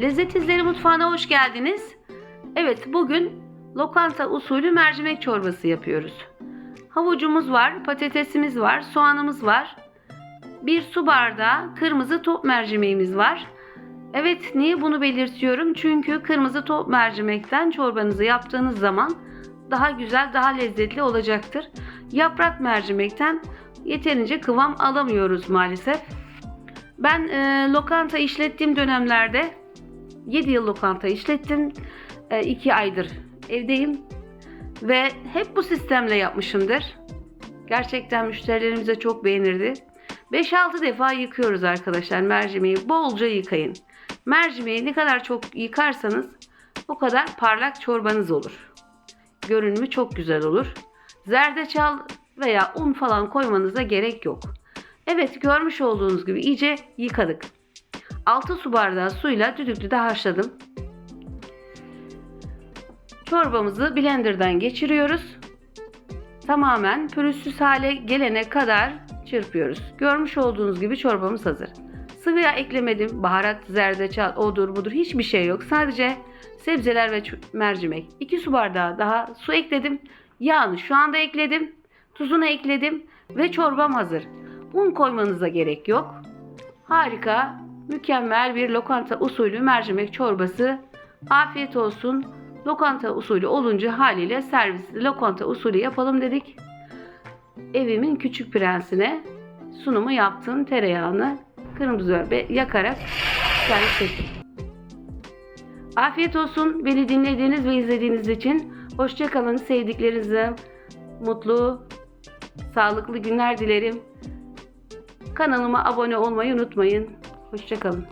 Lezzet İzleri Mutfağı'na hoş geldiniz. Evet, bugün lokanta usulü mercimek çorbası yapıyoruz. Havucumuz var, patatesimiz var, soğanımız var. Bir su bardağı kırmızı top mercimeğimiz var. Evet, niye bunu belirtiyorum? Çünkü kırmızı top mercimekten çorbanızı yaptığınız zaman daha güzel, daha lezzetli olacaktır. Yaprak mercimekten yeterince kıvam alamıyoruz maalesef. Ben e, lokanta işlettiğim dönemlerde 7 yıl lokanta işlettim. 2 aydır evdeyim ve hep bu sistemle yapmışımdır. Gerçekten müşterilerimize çok beğenirdi. 5-6 defa yıkıyoruz arkadaşlar mercimeği. Bolca yıkayın. Mercimeği ne kadar çok yıkarsanız o kadar parlak çorbanız olur. Görünümü çok güzel olur. Zerdeçal veya un falan koymanıza gerek yok. Evet görmüş olduğunuz gibi iyice yıkadık. 6 su bardağı suyla düdüklüde haşladım. Çorbamızı blenderdan geçiriyoruz. Tamamen pürüzsüz hale gelene kadar çırpıyoruz. Görmüş olduğunuz gibi çorbamız hazır. Sıvı yağ eklemedim. Baharat, zerdeçal, odur budur hiçbir şey yok. Sadece sebzeler ve mercimek. 2 su bardağı daha su ekledim. Yağını şu anda ekledim. Tuzunu ekledim ve çorbam hazır. Un koymanıza gerek yok. Harika, mükemmel bir lokanta usulü mercimek çorbası. Afiyet olsun. Lokanta usulü olunca haliyle servisli lokanta usulü yapalım dedik. Evimin küçük prensine sunumu yaptım. Tereyağını kırmızı biber yakarak servis ettim. Afiyet olsun. Beni dinlediğiniz ve izlediğiniz için. Hoşçakalın. Sevdiklerinize mutlu, sağlıklı günler dilerim. Kanalıma abone olmayı unutmayın. Hoşçakalın.